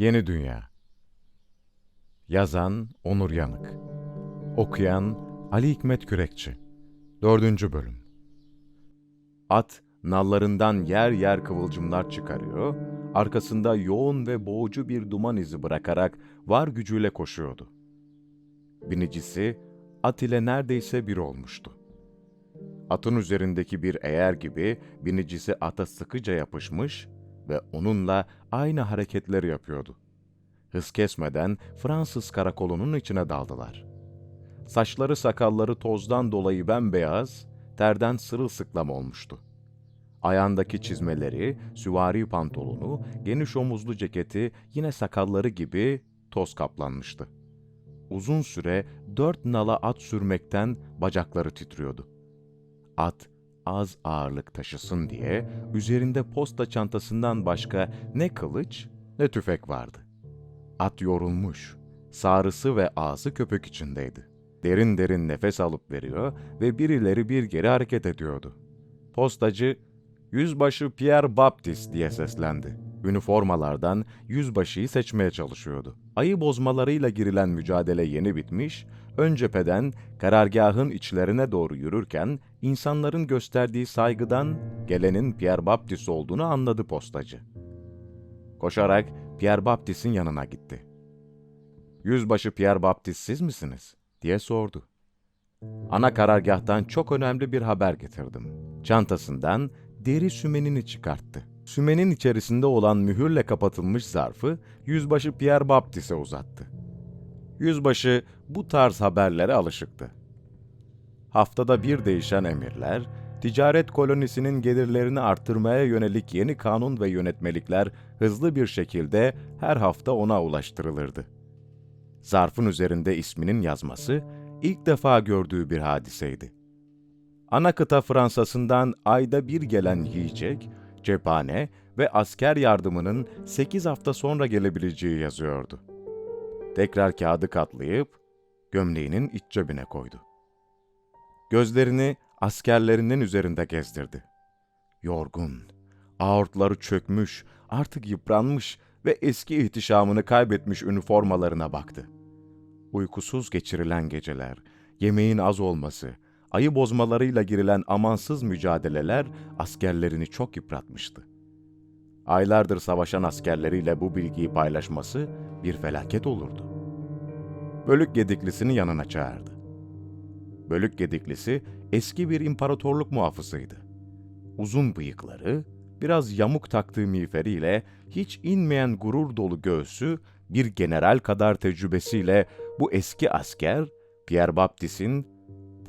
Yeni Dünya Yazan Onur Yanık Okuyan Ali Hikmet Kürekçi 4. Bölüm At, nallarından yer yer kıvılcımlar çıkarıyor, arkasında yoğun ve boğucu bir duman izi bırakarak var gücüyle koşuyordu. Binicisi, at ile neredeyse bir olmuştu. Atın üzerindeki bir eğer gibi binicisi ata sıkıca yapışmış ve onunla aynı hareketleri yapıyordu. Hız kesmeden Fransız karakolunun içine daldılar. Saçları sakalları tozdan dolayı bembeyaz, terden sırılsıklam olmuştu. Ayağındaki çizmeleri, süvari pantolonu, geniş omuzlu ceketi yine sakalları gibi toz kaplanmıştı. Uzun süre dört nala at sürmekten bacakları titriyordu. At az ağırlık taşısın diye üzerinde posta çantasından başka ne kılıç ne tüfek vardı. At yorulmuş, sarısı ve ağzı köpük içindeydi. Derin derin nefes alıp veriyor ve birileri bir geri hareket ediyordu. Postacı, Yüzbaşı Pierre Baptiste diye seslendi. Üniformalardan yüzbaşıyı seçmeye çalışıyordu. Ayı bozmalarıyla girilen mücadele yeni bitmiş, ön cepheden karargahın içlerine doğru yürürken insanların gösterdiği saygıdan gelenin Pierre Baptiste olduğunu anladı postacı. Koşarak Pierre Baptiste'in yanına gitti. Yüzbaşı Pierre Baptiste siz misiniz? diye sordu. Ana karargahtan çok önemli bir haber getirdim. Çantasından deri sümenini çıkarttı. Sümenin içerisinde olan mühürle kapatılmış zarfı Yüzbaşı Pierre Baptiste'e uzattı. Yüzbaşı bu tarz haberlere alışıktı. Haftada bir değişen emirler, ticaret kolonisinin gelirlerini arttırmaya yönelik yeni kanun ve yönetmelikler hızlı bir şekilde her hafta ona ulaştırılırdı. Zarfın üzerinde isminin yazması ilk defa gördüğü bir hadiseydi. Ana kıta Fransa'sından ayda bir gelen yiyecek, cephane ve asker yardımının 8 hafta sonra gelebileceği yazıyordu. Tekrar kağıdı katlayıp gömleğinin iç cebine koydu. Gözlerini askerlerinin üzerinde gezdirdi. Yorgun, aortları çökmüş, artık yıpranmış ve eski ihtişamını kaybetmiş üniformalarına baktı. Uykusuz geçirilen geceler, yemeğin az olması, ayı bozmalarıyla girilen amansız mücadeleler askerlerini çok yıpratmıştı. Aylardır savaşan askerleriyle bu bilgiyi paylaşması bir felaket olurdu. Bölük gediklisini yanına çağırdı. Bölük gediklisi eski bir imparatorluk muhafızıydı. Uzun bıyıkları, biraz yamuk taktığı miğferiyle hiç inmeyen gurur dolu göğsü, bir general kadar tecrübesiyle bu eski asker, Pierre Baptiste'in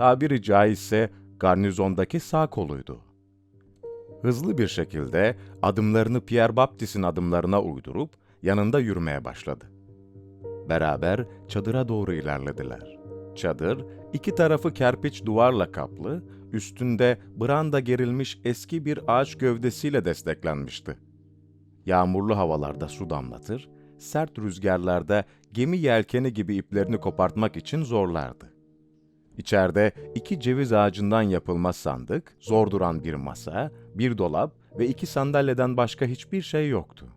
tabiri caizse garnizondaki sağ koluydu. Hızlı bir şekilde adımlarını Pierre Baptiste'in adımlarına uydurup yanında yürümeye başladı. Beraber çadıra doğru ilerlediler. Çadır, iki tarafı kerpiç duvarla kaplı, üstünde branda gerilmiş eski bir ağaç gövdesiyle desteklenmişti. Yağmurlu havalarda su damlatır, sert rüzgarlarda gemi yelkeni gibi iplerini kopartmak için zorlardı. İçeride iki ceviz ağacından yapılma sandık, zor duran bir masa, bir dolap ve iki sandalyeden başka hiçbir şey yoktu.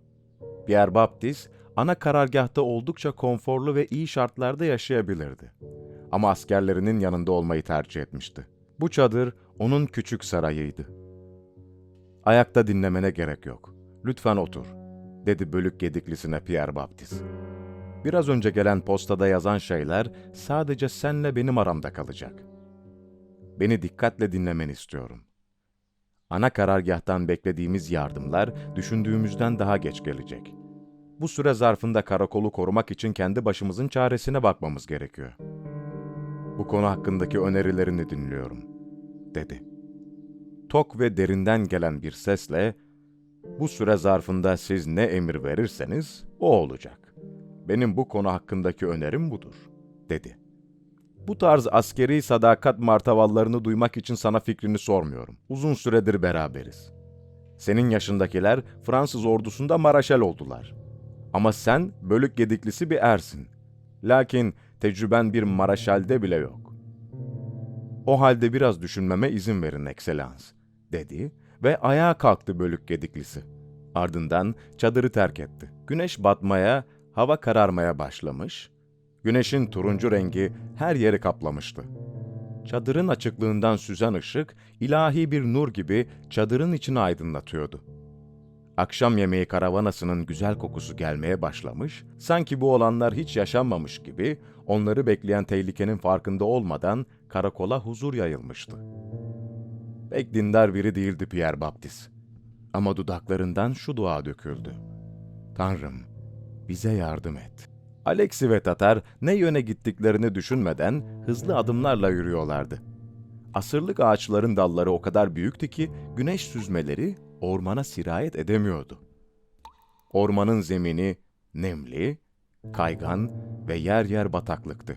Pierre Baptiste, ana karargahta oldukça konforlu ve iyi şartlarda yaşayabilirdi. Ama askerlerinin yanında olmayı tercih etmişti. Bu çadır onun küçük sarayıydı. Ayakta dinlemene gerek yok. Lütfen otur, dedi bölük gediklisine Pierre Baptiste. Biraz önce gelen postada yazan şeyler sadece senle benim aramda kalacak. Beni dikkatle dinlemeni istiyorum. Ana karargahtan beklediğimiz yardımlar düşündüğümüzden daha geç gelecek. Bu süre zarfında karakolu korumak için kendi başımızın çaresine bakmamız gerekiyor. Bu konu hakkındaki önerilerini dinliyorum, dedi. Tok ve derinden gelen bir sesle, bu süre zarfında siz ne emir verirseniz o olacak. Benim bu konu hakkındaki önerim budur, dedi. Bu tarz askeri sadakat martavallarını duymak için sana fikrini sormuyorum. Uzun süredir beraberiz. Senin yaşındakiler Fransız ordusunda maraşal oldular. Ama sen bölük gediklisi bir ersin. Lakin tecrüben bir maraşalde bile yok. O halde biraz düşünmeme izin verin ekselans, dedi ve ayağa kalktı bölük gediklisi. Ardından çadırı terk etti. Güneş batmaya, hava kararmaya başlamış. Güneşin turuncu rengi her yeri kaplamıştı. Çadırın açıklığından süzen ışık, ilahi bir nur gibi çadırın içini aydınlatıyordu. Akşam yemeği karavanasının güzel kokusu gelmeye başlamış, sanki bu olanlar hiç yaşanmamış gibi onları bekleyen tehlikenin farkında olmadan karakola huzur yayılmıştı. Pek dindar biri değildi Pierre Baptiste. Ama dudaklarından şu dua döküldü. Tanrım, bize yardım et. Alexi ve Tatar ne yöne gittiklerini düşünmeden hızlı adımlarla yürüyorlardı. Asırlık ağaçların dalları o kadar büyüktü ki güneş süzmeleri ormana sirayet edemiyordu. Ormanın zemini nemli, kaygan ve yer yer bataklıktı.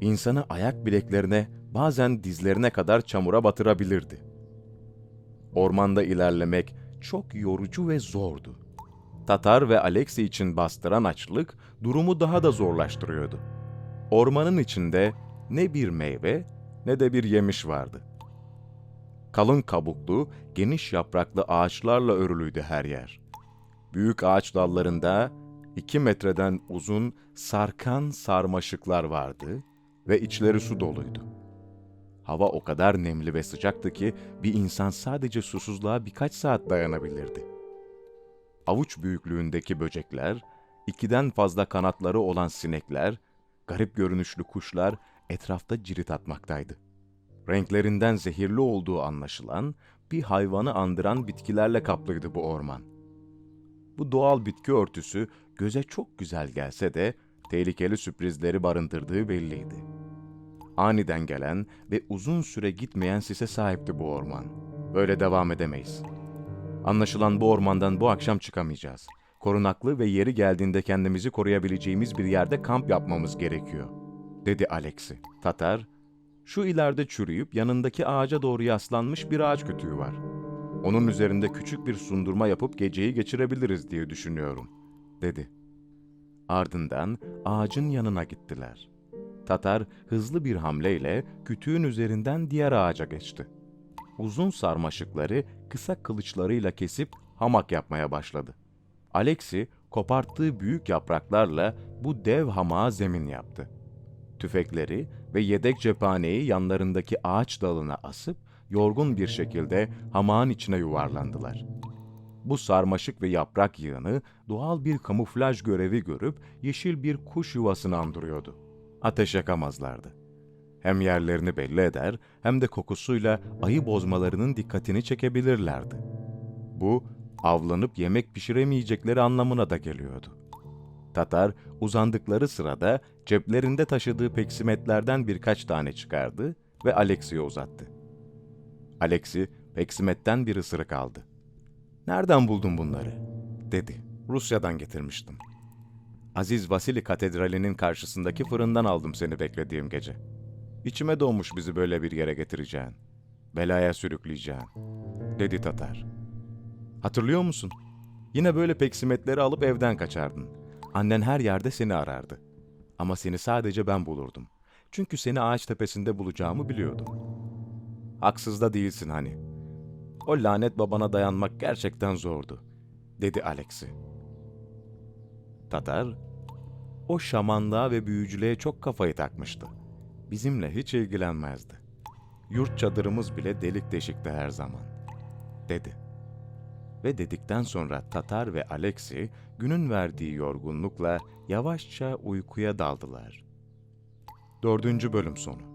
İnsanı ayak bileklerine, bazen dizlerine kadar çamura batırabilirdi. Ormanda ilerlemek çok yorucu ve zordu. Tatar ve Alexi için bastıran açlık durumu daha da zorlaştırıyordu. Ormanın içinde ne bir meyve ne de bir yemiş vardı. Kalın kabuklu, geniş yapraklı ağaçlarla örülüydü her yer. Büyük ağaç dallarında iki metreden uzun sarkan sarmaşıklar vardı ve içleri su doluydu. Hava o kadar nemli ve sıcaktı ki bir insan sadece susuzluğa birkaç saat dayanabilirdi. Avuç büyüklüğündeki böcekler, ikiden fazla kanatları olan sinekler, garip görünüşlü kuşlar etrafta cirit atmaktaydı. Renklerinden zehirli olduğu anlaşılan bir hayvanı andıran bitkilerle kaplıydı bu orman. Bu doğal bitki örtüsü göze çok güzel gelse de tehlikeli sürprizleri barındırdığı belliydi. Aniden gelen ve uzun süre gitmeyen sise sahipti bu orman. Böyle devam edemeyiz. Anlaşılan bu ormandan bu akşam çıkamayacağız. Korunaklı ve yeri geldiğinde kendimizi koruyabileceğimiz bir yerde kamp yapmamız gerekiyor, dedi Alexi. Tatar, şu ileride çürüyüp yanındaki ağaca doğru yaslanmış bir ağaç kütüğü var. Onun üzerinde küçük bir sundurma yapıp geceyi geçirebiliriz diye düşünüyorum, dedi. Ardından ağacın yanına gittiler. Tatar hızlı bir hamleyle kütüğün üzerinden diğer ağaca geçti. Uzun sarmaşıkları kısa kılıçlarıyla kesip hamak yapmaya başladı. Alexi koparttığı büyük yapraklarla bu dev hamağa zemin yaptı. Tüfekleri ve yedek cephaneyi yanlarındaki ağaç dalına asıp yorgun bir şekilde hamağın içine yuvarlandılar. Bu sarmaşık ve yaprak yığını doğal bir kamuflaj görevi görüp yeşil bir kuş yuvasını andırıyordu. Ateş yakamazlardı. Hem yerlerini belli eder hem de kokusuyla ayı bozmalarının dikkatini çekebilirlerdi. Bu, avlanıp yemek pişiremeyecekleri anlamına da geliyordu. Tatar uzandıkları sırada ceplerinde taşıdığı peksimetlerden birkaç tane çıkardı ve Alexi'ye uzattı. Alexi peksimetten bir ısırık aldı. ''Nereden buldun bunları?'' dedi. ''Rusya'dan getirmiştim. Aziz Vasili Katedrali'nin karşısındaki fırından aldım seni beklediğim gece. İçime doğmuş bizi böyle bir yere getireceğin. Belaya sürükleyeceğin.'' dedi Tatar. ''Hatırlıyor musun? Yine böyle peksimetleri alıp evden kaçardın. Annen her yerde seni arardı. Ama seni sadece ben bulurdum. Çünkü seni ağaç tepesinde bulacağımı biliyordum. Haksız da değilsin hani. O lanet babana dayanmak gerçekten zordu, dedi Alexi. Tatar, o şamanlığa ve büyücülüğe çok kafayı takmıştı. Bizimle hiç ilgilenmezdi. Yurt çadırımız bile delik deşikti her zaman, dedi. Ve dedikten sonra Tatar ve Alexi günün verdiği yorgunlukla yavaşça uykuya daldılar. Dördüncü bölüm sonu